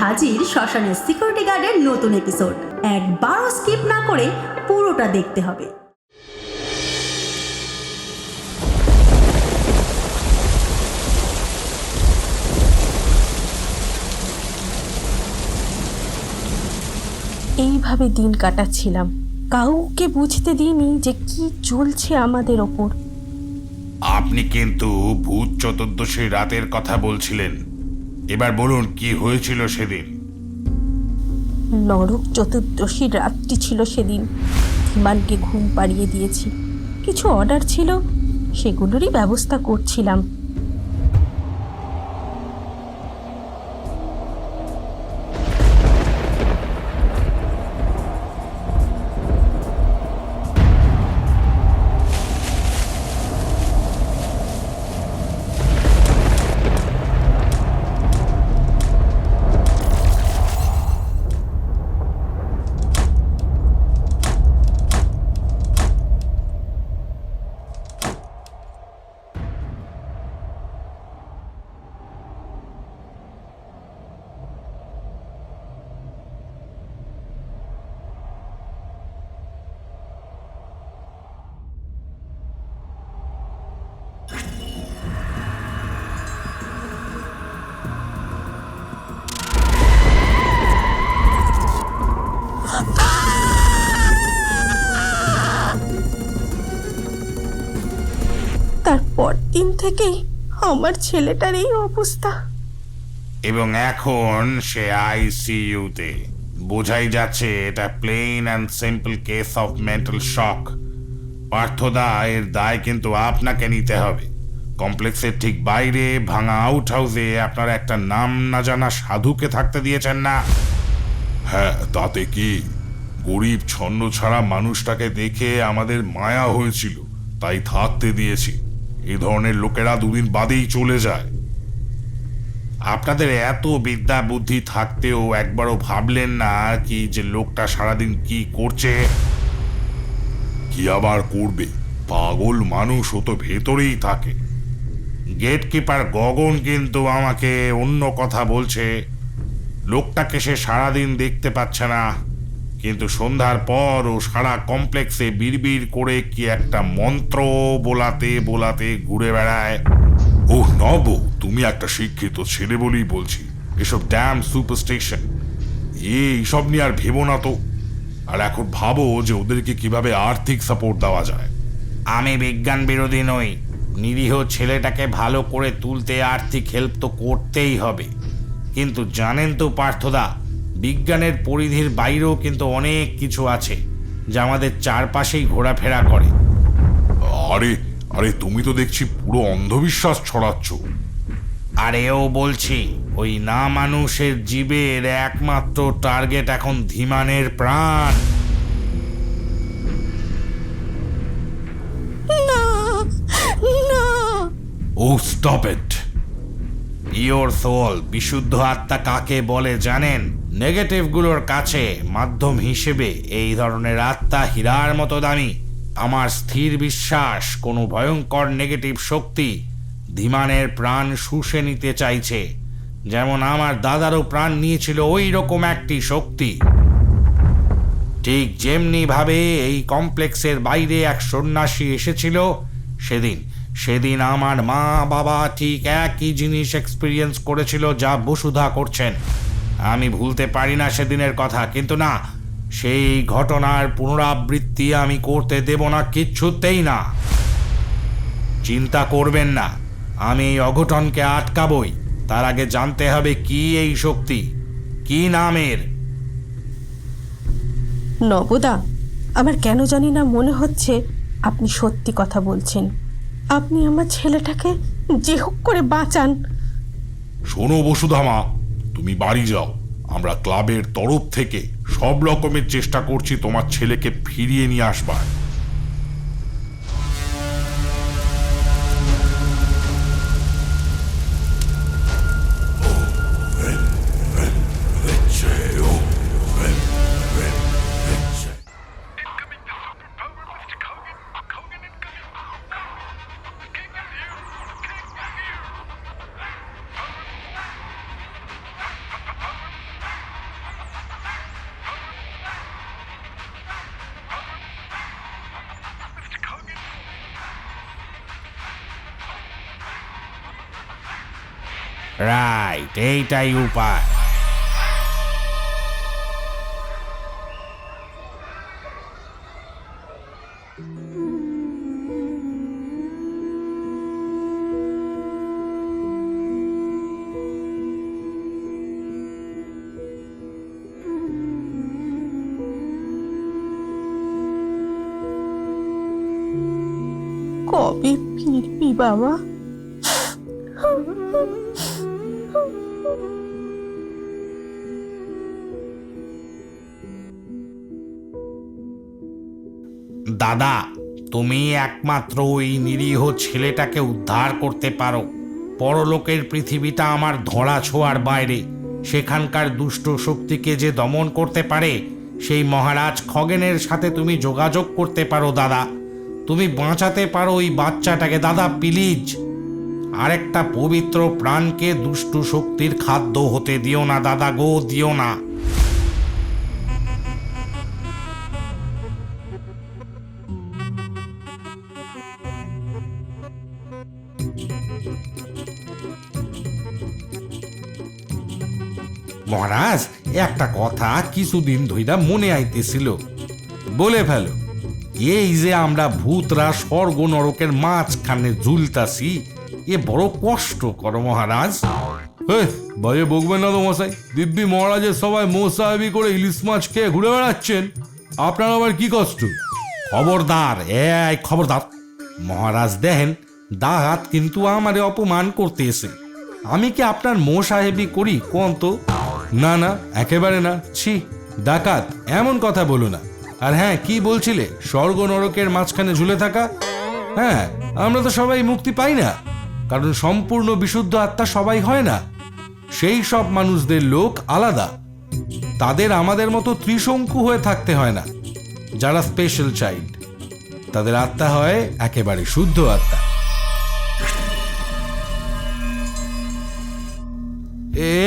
হাজির শ্মশানের সিকিউরিটি গার্ডের নতুন এপিসোড। একবারও স্কিপ না করে পুরোটা দেখতে হবে। এইভাবে দিন কাটাচ্ছিলাম। কাউকে বুঝতে দিইনি যে কি চলছে আমাদের ওপর। আপনি কিন্তু ভূত চতুর্দশী রাতের কথা বলছিলেন। এবার বলুন, কি হয়েছিল সেদিন? নরক চতুর্দশীর রাতটি ছিল সেদিন। ধীমানকে ঘুম পাড়িয়ে দিয়েছি। কিছু অর্ডার ছিল, সেগুলোরই ব্যবস্থা করছিলাম। দিন থেকেই আমার ছেলেটার এই অবস্থা। এবং এখন সে আইসিইউতে। বোঝাই যাচ্ছে এটা plain and simple case of mental shock পার্থদা, এর দায় কিন্তু আপনাকে নিতে হবে। কমপ্লেক্সের ঠিক বাইরে, ভাঙা আউট হাউসে আপনারা একটা নাম না জানা সাধুকে থাকতে দিয়েছেন না। হ্যাঁ তাতে কি? গরিব, ছন্ন ছাড়া মানুষটাকে দেখে আমাদের মায়া হয়েছিল, তাই থাকতে দিয়েছি। এই ধরনের লোকেরা দুদিন বাদেই চলে যায়। আপনাদের এত বিদ্যা বুদ্ধি থাকতেও একবারও ভাবলেন না কি যে লোকটা সারাদিন কি করছে? কি আবার করবে? পাগল মানুষ ও তো ভেতরেই থাকে। গেট কিপার গগন কিন্তু আমাকে অন্য কথা বলছে। লোকটাকে সে সারাদিন দেখতে পাচ্ছে না। কিন্তু সন্ধ্যার পর ও সারা কমপ্লেক্সে বিড়বিড় করে কি একটা মন্ত্র বোলাতে বোলাতে ঘুরে বেড়ায়। ও নব তুমি একটা শিক্ষিত ছেলে বলেই বলছি। এসব ড্যাম সুপারস্টেশন। এইসব নিয়ে আর ভেবো না তো। আর এখন ভাবো যে ওদেরকে কীভাবে আর্থিক সাপোর্ট দেওয়া যায়। আমি বিজ্ঞান বিরোধী নই। নিরীহ ছেলেটাকে ভালো করে তুলতে আর্থিক হেল্প তো করতেই হবে। কিন্তু জানেন তো পার্থদা বিজ্ঞানের পরিধির বাইরেও কিন্তু অনেক কিছু আছে যা আমাদের চারপাশেই ঘোরাফেরা করে। আরে আরে তুমি তো দেখছি পুরো অন্ধবিশ্বাস ছড়াচ্ছ। আর এও বলছি ওই না মানুষের জীবের একমাত্র টার্গেট এখন ধীমানের প্রাণ। না না। ও স্টপ ইট ইওর সোল বিশুদ্ধ আত্মা কাকে বলে জানেন? নেগেটিভগুলোর কাছে মাধ্যম হিসেবে এই ধরনের আত্মা হীরার মতো দামি। আমার স্থির বিশ্বাস, কোনো ভয়ঙ্কর নেগেটিভ শক্তি ধীমানের প্রাণ শুষে নিতে চাইছে। যেমন আমার দাদারও প্রাণ নিয়েছিল ওই রকম একটি শক্তি। ঠিক যেমনি ভাবে এই কমপ্লেক্সের বাইরে এক সন্ন্যাসী এসেছিল, সেদিন সেদিন আমার মা বাবা ঠিক একই জিনিস এক্সপিরিয়েন্স করেছিল যা বসুধা করছেন। আমি ভুলতে পারি না সেদিনের কথা কিন্তু না সেই ঘটনার পুনরাবৃত্তি আমি করতে দেব না কিচ্ছুতেই না। চিন্তা করবেন না আমি এই অঘটনকে আটকাবই। তার আগে জানতে হবে কি এই শক্তি কি নামের নবদা আমার কেন জানি না মনে হচ্ছে আপনি সত্যি কথা বলছেন। আপনি আমার ছেলেটাকে যে হোক করে বাঁচান। শোনো বসুধামা তুমি বাড়ি যাও। আমরা ক্লাবের তরফ থেকে সব রকমের চেষ্টা করছি তোমার ছেলেকে ফিরিয়ে নিয়ে আসবার। রাইট এইটাই উপায়। কবে ফিরবি বাবা? দাদা, তুমি একমাত্র ওই নিরীহ ছেলেটাকে উদ্ধার করতে পারো। পরলোকের পৃথিবীটা আমার ধরা ছোঁয়ার বাইরে। সেখানকার দুষ্ট শক্তিকে যে দমন করতে পারে, সেই মহারাজ খগেনের সাথে তুমি যোগাযোগ করতে পারো, দাদা। তুমি বাঁচাতে পারো ওই বাচ্চাটাকে। দাদা, প্লিজ। আরেকটা পবিত্র প্রাণকে দুষ্ট শক্তির খাদ্য হতে দিও না, দাদা গো, দিও না। মহারাজ, একটা কথা কিছুদিন ধইরা মনে আইতেছিল। বলে ফেলো, এই যে আমরা ভূতরা স্বর্গ নরকের মাঝখানে ঝুলতাছি, এ বড় কষ্ট কর মহারাজ বাইরে বকবেন না তো মশাই, দিব্যি মহারাজের সবাই মোসাহেবি করে ইলিশ মাছ খেয়ে ঘুরে বেড়াচ্ছেন। আপনার আবার কি কষ্ট? খবরদার, এই খবরদার। মহারাজ দেখেন দাহাত কিন্তু আমারে অপমান করতে এসে আমি কি আপনার মো সাহেবি করি, কোন তো? না না, একেবারে না। ছি, ডাকাত, এমন কথা বলো না। আর হ্যাঁ কি বলছিলে? স্বর্গ নরকের মাঝখানে ঝুলে থাকা? হ্যাঁ আমরা তো সবাই মুক্তি পাই না। কারণ সম্পূর্ণ বিশুদ্ধ আত্মা সবাই হয় না। সেই সব মানুষদের লোক আলাদা। তাদের আমাদের মতো ত্রিশঙ্কু হয়ে থাকতে হয় না। যারা স্পেশাল চাইল্ড তাদের আত্মা হয় একেবারে শুদ্ধ আত্মা।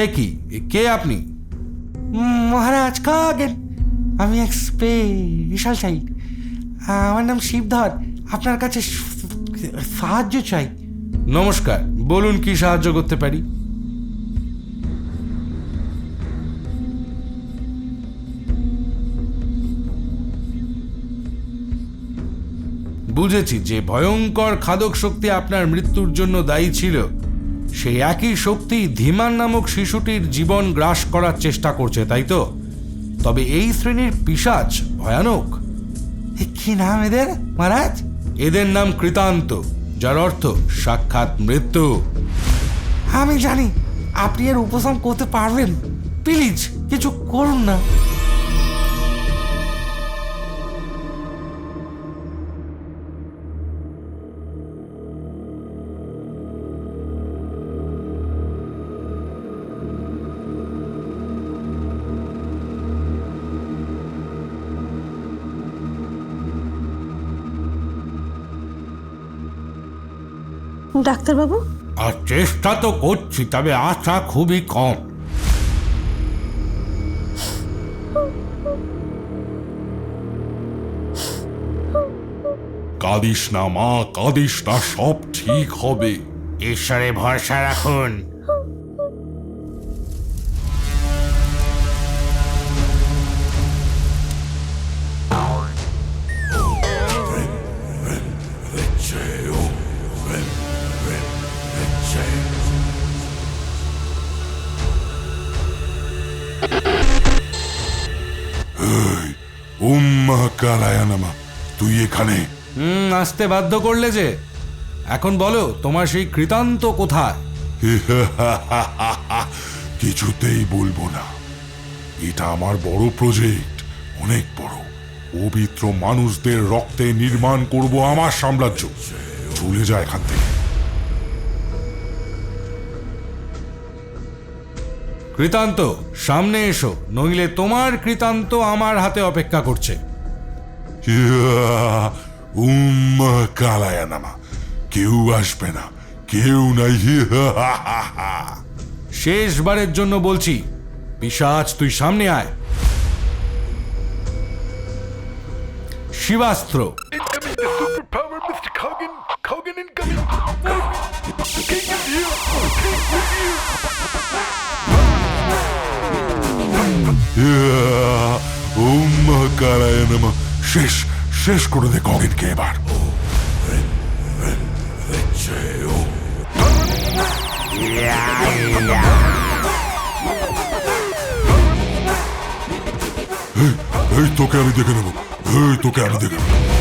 কি? কে আপনি? মহারাজ কাগেন আমি এক স্পেশাল চাইল্ড আমার নাম শিবধর। আপনার কাছে সাহায্য চাই। নমস্কার। বলুন কি সাহায্য করতে পারি? বুঝেছি যে ভয়ঙ্কর খাদক শক্তি আপনার মৃত্যুর জন্য দায়ী ছিল সেই একই শক্তি ধীমান নামক শিশুটির জীবন গ্রাস করার চেষ্টা করছে তাই তো? তবে এই শ্রেণির পিশাচ ভয়ানক। কি নাম এদের মহারাজ? এদের নাম কৃতান্ত যার অর্থ সাক্ষাৎ মৃত্যু। আমি জানি আপনি এর উপশম করতে পারবেন। প্লিজ কিছু করুন না। ডাক্তারবাবু? আর চেষ্টা তো করছি তবে আশা খুবই কম। কাঁদিস না মা কাঁদিস না সব ঠিক হবে। ঈশ্বরে ভরসা রাখুন। উম্মা তুই এখানে। হুম আসতে বাধ্য করলে যে। এখন বলো তোমার সেই কৃতান্ত কোথায়? কিছুতেই বলব না। এটা আমার বড় প্রজেক্ট অনেক বড়। পবিত্র মানুষদের রক্তে নির্মাণ করব আমার সাম্রাজ্য। চলে যায় এখান থেকে। কৃতান্ত সামনে এসো নইলে তোমার কৃতান্ত আমার হাতে অপেক্ষা করছে। কালায় নামা কেউ আসবে না কেউ নাই। শেষবারের জন্য বলছি পিসাজ তুই সামনে আয়। শিবাস্ত্র। কালায় নামা শেষ শেষ করে দে কগেনকে এবার। এই তোকে আমি দেখে নেব। এই তোকে আমি দেখে নেব।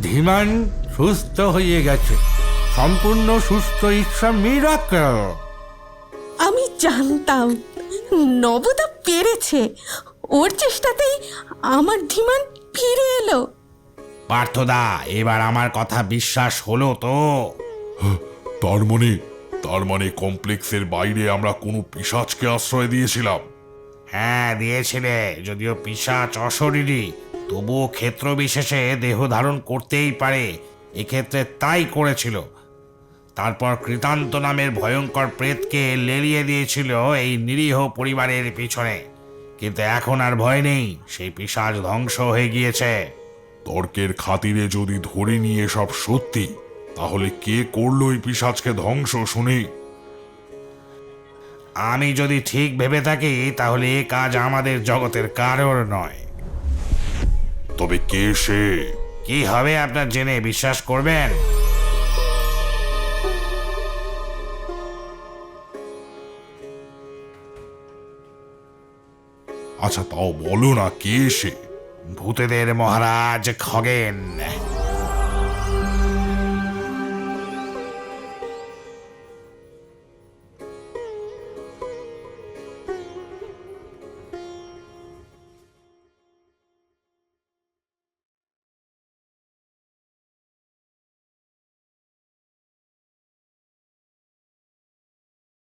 ধীমান সুস্থ হয়ে গেছে। সম্পূর্ণ সুস্থ ইচ্ছা মিরাকেল আমি জানতাম নবদা পেরেছে। ওর চেষ্টাতেই আমার ধীমান ফিরে এলো। পার্থদা এবার আমার কথা বিশ্বাস হলো তো। তার মানে তার মানে কমপ্লেক্সের বাইরে আমরা কোনো পিসাজকে আশ্রয় দিয়েছিলাম। হ্যাঁ দিয়েছিলে যদিও পিসাচ অশরীরী। তবুও ক্ষেত্র বিশেষে দেহ ধারণ করতেই পারে এক্ষেত্রে তাই করেছিল। তারপর কৃতান্ত নামের ভয়ঙ্কর প্রেতকে লেলিয়ে দিয়েছিল এই নিরীহ পরিবারের পিছনে। কিন্তু এখন আর ভয় নেই সেই পিসাজ ধ্বংস হয়ে গিয়েছে। তর্কের খাতিরে যদি ধরে নিয়ে সব সত্যি তাহলে কে করল এই পিসাজকে ধ্বংস শুনি? আমি যদি ঠিক ভেবে থাকি তাহলে এ কাজ আমাদের জগতের কারোর নয়। তবে কে সে? কি হবে আপনার জেনে বিশ্বাস করবেন? আচ্ছা তাও বলো না কে সে? ভূতেদের মহারাজ খগেন।